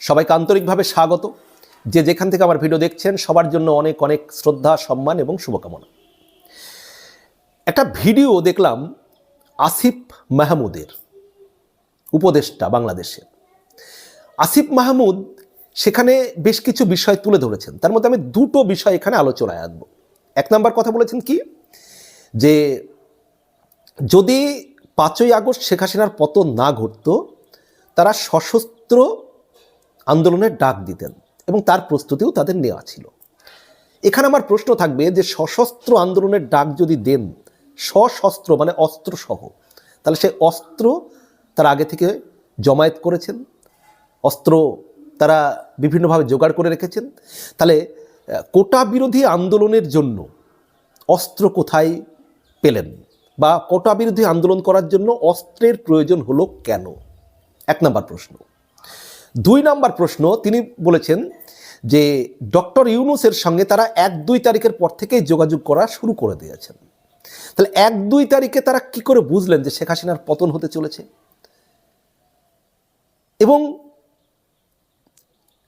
সবাইকে আন্তরিকভাবে স্বাগত। যে যেখান থেকে আমার ভিডিও দেখছেন, সবার জন্য অনেক অনেক শ্রদ্ধা, সম্মান এবং শুভকামনা। একটা ভিডিও দেখলাম আসিফ মাহমুদের, উপদেষ্টা বাংলাদেশে। আসিফ মাহমুদ সেখানে বেশ কিছু বিষয় তুলে ধরেছেন। তার মধ্যে আমি দুটো বিষয় এখানে আলোচনায় আনব। এক নম্বর কথা বলেছেন কি? যে যদি পাঁচই আগস্ট শেখ হাসিনার পতন না ঘটতো, তারা সশস্ত্র আন্দোলনের ডাক দিতেন এবং তার প্রস্তুতিও তাদের নেওয়া ছিল। এখানে আমার প্রশ্ন থাকবে যে সশস্ত্র আন্দোলনের ডাক যদি দেন, সশস্ত্র মানে অস্ত্র সহ তাহলে সেই অস্ত্র তারা আগে থেকে জমায়েত করেছেন? অস্ত্র তারা বিভিন্নভাবে জোগাড় করে রেখেছেন? তাহলে কোটা বিরোধী আন্দোলনের জন্য অস্ত্র কোথায় পেলেন? বা কোটা বিরোধী আন্দোলন করার জন্য অস্ত্রের প্রয়োজন হলো কেন? এক নম্বর প্রশ্ন। দুই নম্বর প্রশ্ন, তিনি বলেছেন যে ডক্টর ইউনুসের সঙ্গে তারা এক দুই তারিখের পর থেকেই যোগাযোগ করা শুরু করে দিয়েছেন। তাহলে এক দুই তারিখে তারা কি করে বুঝলেন যে শেখ হাসিনার পতন হতে চলেছে? এবং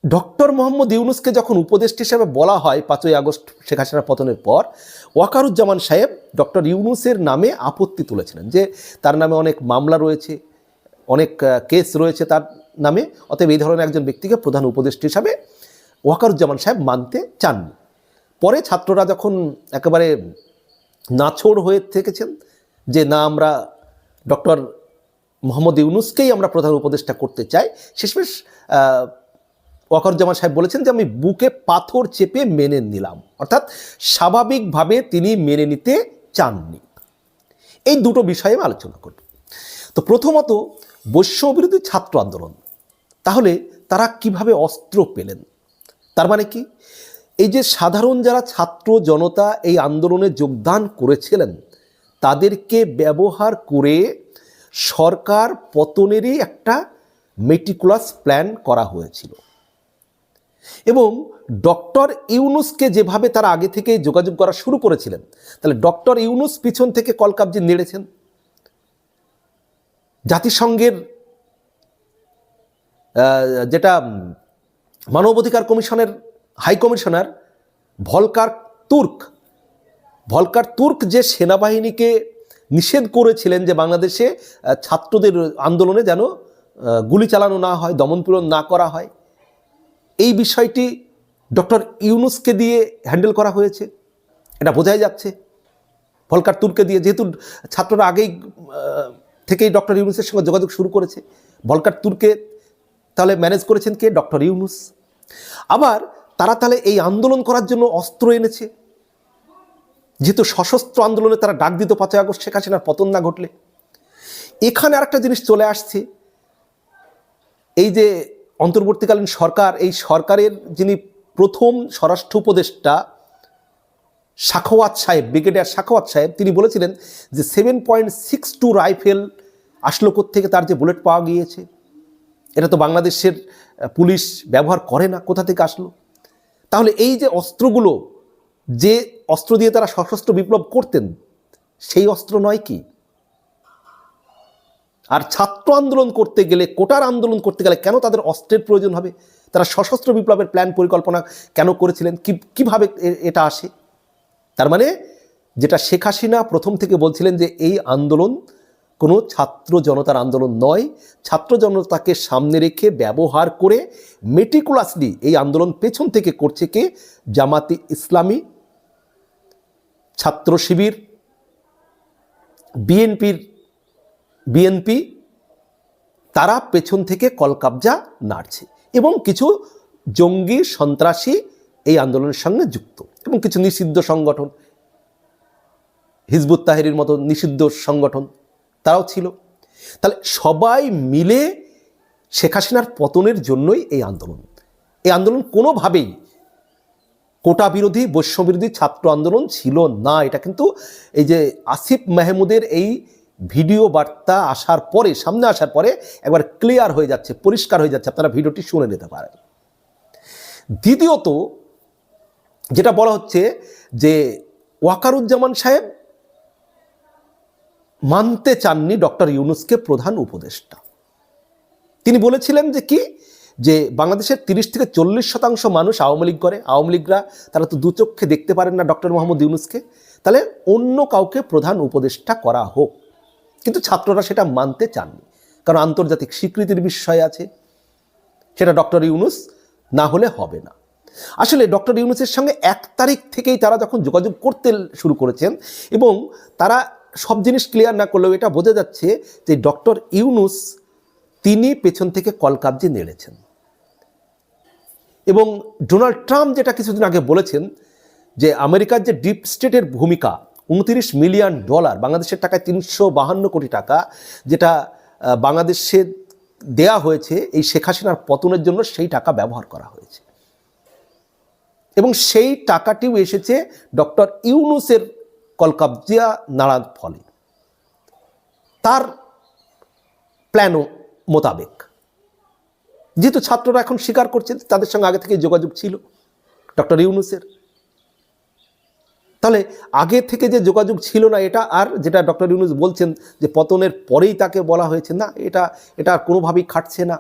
ডক্টর মোহাম্মদ ইউনুসকে যখন উপদেষ্টা হিসেবে বলা হয় পাঁচই আগস্ট শেখ হাসিনার পতনের পর, ওয়াকারুজ্জামান সাহেব ডক্টর ইউনুসের নামে আপত্তি তুলেছিলেন যে তার নামে অনেক মামলা রয়েছে, অনেক কেস রয়েছে, তার নামে। অতএব এই ধরনের একজন ব্যক্তিকে প্রধান উপদেষ্টা হিসাবে ওয়াকারুজ্জামান সাহেব মানতে চাননি পরে ছাত্ররা যখন একেবারে নাছোড় হয়ে থেকেছেন যে না, আমরা ডক্টর মোহাম্মদ ইউনুসকেই আমরা প্রধান উপদেষ্টা করতে চাই, শেষমেশ ওয়াকারুজ্জামান সাহেব বলেছেন যে, আমি বুকে পাথর চেপে মেনে নিলাম। অর্থাৎ স্বাভাবিকভাবে তিনি মেনে নিতে চাননি। এই দুটো বিষয়ে আমি আলোচনা করব। তো প্রথমত বৈশ্যবিরোধী ছাত্র আন্দোলন। তাহলে তারা কীভাবে অস্ত্র পেলেন? তার মানে কি? এই যে সাধারণ যারা ছাত্র জনতা এই আন্দোলনে যোগদান করেছিলেন, তাদেরকে ব্যবহার করে সরকার পতনেরই একটা মেটিকুলাস প্ল্যান করা হয়েছিল। এবং ডক্টর ইউনুসকে যেভাবে তারা আগে থেকে যোগাযোগ করা শুরু করেছিলেন, তাহলে ডক্টর ইউনুস পিছন থেকে কলকাবজি নেড়েছেন জাতিসংঘের যেটা মানবাধিকার কমিশনের, high commissioner Volker Turk Volker Turk যে সেনাবাহিনীকে নিষেধ করেছিলেন যে বাংলাদেশে ছাত্রদের আন্দোলনে যেন গুলি চালানো না হয় দমনপীড়ন না করা হয়, এই বিষয়টি ডক্টর ইউনুসকে দিয়ে হ্যান্ডেল করা হয়েছে। এটা বোঝাই যাচ্ছে। ভলকার তুর্কে দিয়ে যেহেতু ছাত্ররা আগেই থেকেই ডক্টর ইউনুসের সঙ্গে যোগাযোগ শুরু করেছে। ভলকার তুর্কে তাহলে ম্যানেজ করেছেন কে? ডক্টর ইউনুস। আবার তারা তাহলে এই আন্দোলন করার জন্য অস্ত্র এনেছে। যেহেতু সশস্ত্র আন্দোলনে তারা ডাক দিত পাঁচই আগস্ট শেখ হাসিনার পতন না ঘটলে। এখানে আরেকটা জিনিস চলে আসছে। এই যে অন্তর্বর্তীকালীন সরকার, এই সরকারের যিনি প্রথম স্বরাষ্ট্র উপদেষ্টা শাখওয়াত সাহেব, ব্রিগেডিয়ার শাখওয়াত সাহেব, তিনি বলেছিলেন যে seven point six two rifle আসলো থেকে তার যে বুলেট পাওয়া গিয়েছে। এটা তো বাংলাদেশের পুলিশ ব্যবহার করে না, কোথা থেকে আসলো? তাহলে এই যে অস্ত্রগুলো, যে অস্ত্র দিয়ে তারা সশস্ত্র বিপ্লব করতেন, সেই অস্ত্র নয় কি? আর ছাত্র আন্দোলন করতে গেলে, কোটার আন্দোলন করতে গেলে কেন তাদের অস্ত্রের প্রয়োজন হবে? তারা সশস্ত্র বিপ্লবের প্ল্যান পরিকল্পনা কেন করেছিলেন? কি, কীভাবে এটা আসে? তার মানে যেটা শেখ হাসিনা প্রথম থেকে বলছিলেন যে, এই আন্দোলন কোনো ছাত্র জনতার আন্দোলন নয়। ছাত্র জনতাকে সামনে রেখে ব্যবহার করে মেটিকুলাসলি এই আন্দোলন পেছন থেকে করছে কে? জামাতি ইসলামী, ছাত্র শিবির, বিএনপির, বিএনপি, তারা পেছন থেকে কলকাবজা নাড়ছে এবং কিছু জঙ্গি সন্ত্রাসী এই আন্দোলনের সঙ্গে যুক্ত এবং কিছু নিষিদ্ধ সংগঠন, হিজবুত তাহেরির মতো নিষিদ্ধ সংগঠন তারাও ছিল। তাহলে সবাই মিলে শেখ হাসিনার পতনের জন্যই এই আন্দোলন। এই আন্দোলন কোনোভাবেই কোটা বিরোধী, বৈশ্য বিরোধী, ছাত্র আন্দোলন ছিল না। এটা কিন্তু এই যে আসিফ মাহমুদের এই ভিডিও বার্তা আসার পরে, সামনে আসার পরে একবার ক্লিয়ার হয়ে যাচ্ছে, পরিষ্কার হয়ে যাচ্ছে। আপনারা ভিডিওটি শুনে নিতে পারেন। দ্বিতীয়ত যেটা বলা হচ্ছে যে ওয়াকারুজ্জামান সাহেব মানতে চাননি ডক্টর ইউনুসকে প্রধান উপদেষ্টা। তিনি বলেছিলেন যে কি? যে বাংলাদেশের তিরিশ থেকে চল্লিশ শতাংশ মানুষ আওয়ামী লীগ করে, আওয়ামী লীগরা, তারা তো দুচক্ষে দেখতে পারেন না ডক্টর মোহাম্মদ ইউনুসকে। তাহলে অন্য কাউকে প্রধান উপদেষ্টা করা হোক। কিন্তু ছাত্ররা সেটা মানতে চাননি। কারণ আন্তর্জাতিক স্বীকৃতির বিষয় আছে। সেটা ডক্টর ইউনুস না হলে হবে না। আসলে ডক্টর ইউনুসের সঙ্গে এক তারিখ থেকেই তারা যখন যোগাযোগ করতে শুরু করেছেন এবং তারা সব জিনিস ক্লিয়ার না করলেও এটা বোঝা যাচ্ছে যে ডক্টর ইউনুস তিনি পেছন থেকে কলকাবজি নেড়েছেন। এবং ডোনাল্ড ট্রাম্প যেটা কিছুদিন আগে বলেছেন যে আমেরিকার যে ডিপ স্টেটের ভূমিকা, উনত্রিশ মিলিয়ন ডলার, বাংলাদেশের টাকায় তিনশো বাহান্ন কোটি টাকা, যেটা বাংলাদেশে দেয়া হয়েছে এই শেখ হাসিনার পতনের জন্য সেই টাকা ব্যবহার করা হয়েছে। এবং সেই টাকাটিও এসেছে ডক্টর ইউনুসের কলকাবজিয়া নাড়ার ফলে। তার প্ল্যান মোতাবেক। যেহেতু ছাত্ররা এখন স্বীকার করছে, তাদের সঙ্গে আগে থেকে যোগাযোগ ছিল ডক্টর ইউনুসের। তাহলে আগে থেকে যে যোগাযোগ ছিল না এটা, আর যেটা ডক্টর ইউনুস বলছেন যে পতনের পরেই তাকে বলা হয়েছে, না, এটা এটা আর কোনোভাবেই খাটছে না।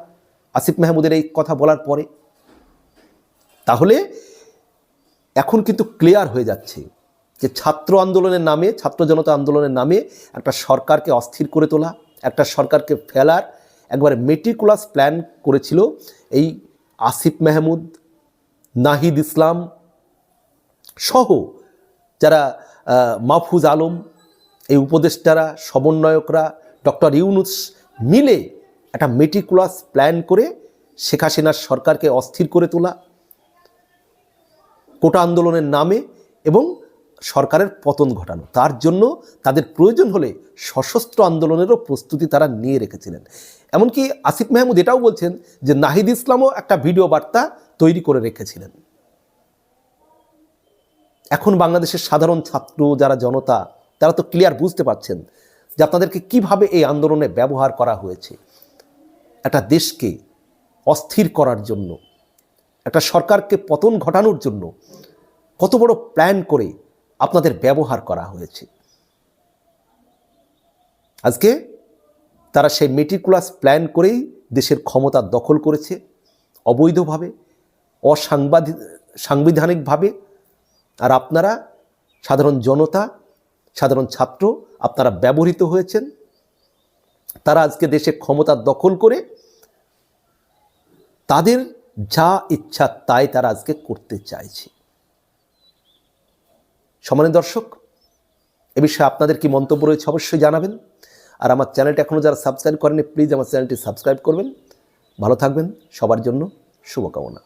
আসিফ মাহমুদের এই কথা বলার পরে। তাহলে এখন কিন্তু ক্লিয়ার হয়ে যাচ্ছে যে ছাত্র আন্দোলনের নামে, ছাত্র জনতা আন্দোলনের নামে একটা সরকারকে অস্থির করে তোলা, একটা সরকারকে ফেলার, একবারে মেটিকুলাস প্ল্যান করেছিল এই আসিফ মাহমুদ, নাহিদ ইসলাম সহ যারা মাহফুজ আলম, এই উপদেষ্টারা, সমন্বয়করা, ডক্টর ইউনুস মিলে একটা মেটিকুলাস প্ল্যান করে শেখ হাসিনার সরকারকে অস্থির করে তোলা, কোটা আন্দোলনের নামে এবং সরকারের পতন ঘটানো। তার জন্য তাদের প্রয়োজন হলে সশস্ত্র আন্দোলনেরও প্রস্তুতি তারা নিয়ে রেখেছিলেন। এমনকি আসিফ মাহমুদ এটাও বলছেন যে নাহিদ ইসলামও একটা ভিডিও বার্তা তৈরি করে রেখেছিলেন। এখন বাংলাদেশের সাধারণ ছাত্র, যারা জনতা, তারা তো ক্লিয়ার বুঝতে পারছেন যে আপনাদেরকে কীভাবে এই আন্দোলনে ব্যবহার করা হয়েছে। একটা দেশকে অস্থির করার জন্য, একটা সরকারকে পতন ঘটানোর জন্য কত বড় প্ল্যান করে আপনাদের ব্যবহার করা হয়েছে। আজকে তারা সেই মেটিকুলাস প্ল্যান করেই দেশের ক্ষমতা দখল করেছে। অবৈধভাবে, অসাংবাদিক, সাংবিধানিকভাবে। আর আপনারা, সাধারণ জনতা, সাধারণ ছাত্র, আপনারা ব্যবহৃত হয়েছেন। তারা আজকে দেশে ক্ষমতা দখল করে তাদের যা ইচ্ছা তাই তারা আজকে করতে চাইছে। সমানের দর্শক, এ বিষয়ে আপনাদের কি মন্তব্য রয়েছে অবশ্যই জানাবেন। আর আমার চ্যানেলটি এখনও যারা সাবস্ক্রাইব করেনি প্লিজ আমার চ্যানেলটি সাবস্ক্রাইব করবেন। ভালো থাকবেন, সবার জন্য শুভকামনা।